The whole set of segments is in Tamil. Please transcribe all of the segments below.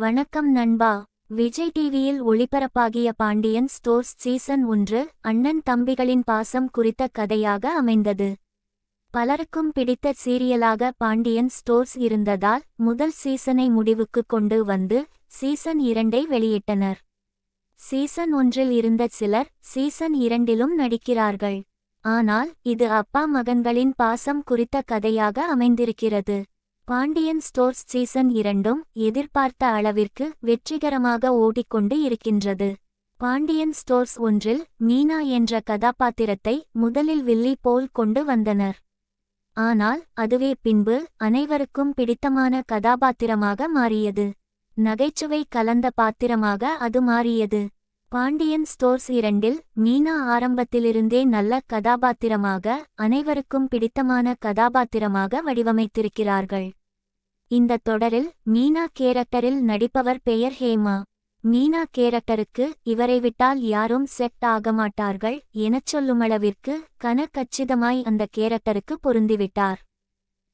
வணக்கம் நண்பா. விஜய் டிவியில் ஒளிபரப்பாகிய பாண்டியன் ஸ்டோர்ஸ் சீசன் ஒன்று அண்ணன் தம்பிகளின் பாசம் குறித்த கதையாக அமைந்தது. பலருக்கும் பிடித்த சீரியலாக பாண்டியன் ஸ்டோர்ஸ் இருந்ததால் முதல் சீசனை முடிவுக்கு கொண்டு வந்து சீசன் இரண்டை வெளியிட்டனர். சீசன் ஒன்றில் இருந்த சிலர் சீசன் இரண்டிலும் நடிக்கிறார்கள். ஆனால் இது அப்பா மகன்களின் பாசம் குறித்த கதையாக அமைந்திருக்கிறது. பாண்டியன் ஸ்டோர்ஸ் சீசன் இரண்டும் எதிர்பார்த்த அளவிற்கு வெற்றிகரமாக ஓடிக்கொண்டு இருக்கின்றது. பாண்டியன் ஸ்டோர்ஸ் ஒன்றில் மீனா என்ற கதாபாத்திரத்தை முதலில் வில்லி போல் கொண்டு வந்தனர். ஆனால் அதுவே பின்பு அனைவருக்கும் பிடித்தமான கதாபாத்திரமாக மாறியது. நகைச்சுவை கலந்த பாத்திரமாக அது மாறியது. பாண்டியன் ஸ்டோர்ஸ் இரண்டில் மீனா ஆரம்பத்திலிருந்தே நல்ல கதாபாத்திரமாக அனைவருக்கும் பிடித்தமான கதாபாத்திரமாக வடிவமைத்திருக்கிறார்கள். இந்த தொடரில் மீனா கேரக்டரில் நடிப்பவர் பெயர் ஹேமா. மீனா கேரக்டருக்கு இவரை விட்டால் யாரும் செட் ஆக மாட்டார்கள் எனச் சொல்லுமளவிற்கு கன கச்சிதமாய் அந்த கேரக்டருக்கு பொருந்திவிட்டார்.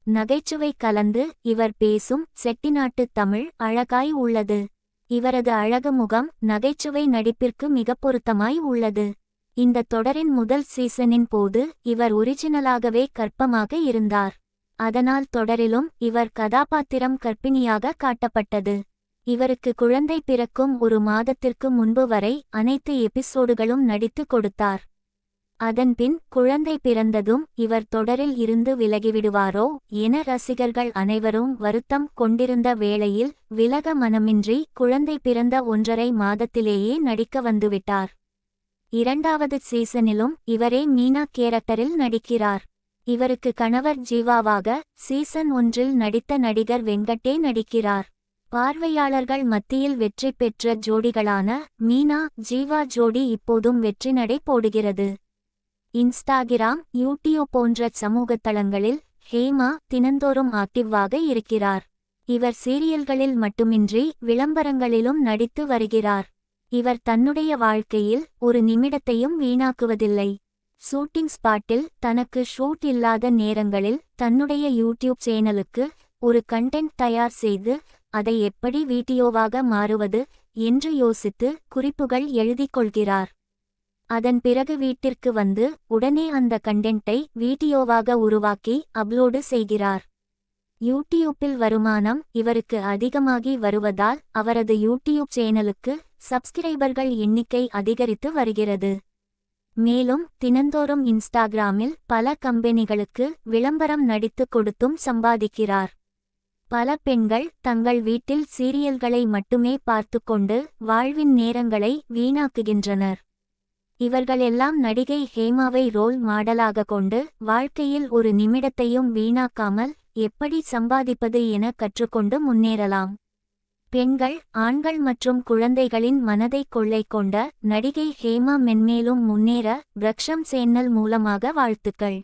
நகைச்சுவை கலந்து இவர் பேசும் செட்டிநாட்டு தமிழ் அழகாய் உள்ளது. இவரது அழகு முகம் நகைச்சுவை நடிப்பிற்கு மிக பொருத்தமாய் உள்ளது. இந்த தொடரின் முதல் சீசனின் போது இவர் ஒரிஜினலாகவே கற்பமாக இருந்தார். அதனால் தொடரிலும் இவர் கதாபாத்திரம் கற்பிணியாக காட்டப்பட்டது. இவருக்கு குழந்தை பிறக்கும் ஒரு மாதத்திற்கு முன்பு வரை அனைத்து எபிசோடுகளும் நடித்து கொடுத்தார். அதன்பின் குழந்தை பிறந்ததும் இவர் தொடரில் இருந்து விலகிவிடுவாரோ என ரசிகர்கள் அனைவரும் வருத்தம் கொண்டிருந்த வேளையில் விலக மனமின்றி குழந்தை பிறந்த ஒன்றரை மாதத்திலேயே நடிக்க வந்துவிட்டார். இரண்டாவது சீசனிலும் இவரே மீனா கேரக்டரில் நடிக்கிறார். இவருக்கு கணவர் ஜீவாவாக சீசன் ஒன்றில் நடித்த நடிகர் வெங்கட்டே நடிக்கிறார். பார்வையாளர்கள் மத்தியில் வெற்றி பெற்ற ஜோடிகளான மீனா ஜீவா ஜோடி இப்போதும் வெற்றி நடை போடுகிறது. இன்ஸ்டாகிராம் யூடியூப் போன்ற சமூக தளங்களில் ஹேமா தினந்தோறும் ஆக்டிவ்வாக இருக்கிறார். இவர் சீரியல்களில் மட்டுமின்றி விளம்பரங்களிலும் நடித்து வருகிறார். இவர் தன்னுடைய வாழ்க்கையில் ஒரு நிமிடத்தையும் வீணாக்குவதில்லை. ஷூட்டிங் ஸ்பாட்டில் தனக்கு ஷூட் இல்லாத நேரங்களில் தன்னுடைய யூடியூப் சேனலுக்கு ஒரு கண்டென்ட் தயார் செய்து அதை எப்படி வீடியோவாக மாறுவது என்று யோசித்து குறிப்புகள் எழுதிக் கொள்கிறார். அதன் பிறகு வீட்டிற்கு வந்து உடனே அந்த கண்டென்ட்டை வீடியோவாக உருவாக்கி அப்லோடு செய்கிறார். யூடியூப்பில் வருமானம் இவருக்கு அதிகமாகி வருவதால் அவரது யூடியூப் சேனலுக்கு சப்ஸ்கிரைபர்கள் எண்ணிக்கை அதிகரித்து வருகிறது. மேலும் தினந்தோறும் இன்ஸ்டாகிராமில் பல கம்பெனிகளுக்கு விளம்பரம் நடித்து கொடுத்தும் சம்பாதிக்கிறார். பல பெண்கள் தங்கள் வீட்டில் சீரியல்களை மட்டுமே பார்த்துக்கொண்டு வாழ்வின் நேரங்களை வீணாக்குகின்றனர். இவர்களெல்லாம் நடிகை ஹேமாவை ரோல் மாடலாக கொண்டு வாழ்க்கையில் ஒரு நிமிடத்தையும் வீணாக்காமல் எப்படி சம்பாதிப்பது என கற்றுக்கொண்டு முன்னேறலாம். பெண்கள் ஆண்கள் மற்றும் குழந்தைகளின் மனதை கொள்ளை கொண்ட நடிகை ஹேமா மென்மேலும் முன்னேற விரக்ஷம் சேனல் மூலமாக வாழ்த்துக்கள்.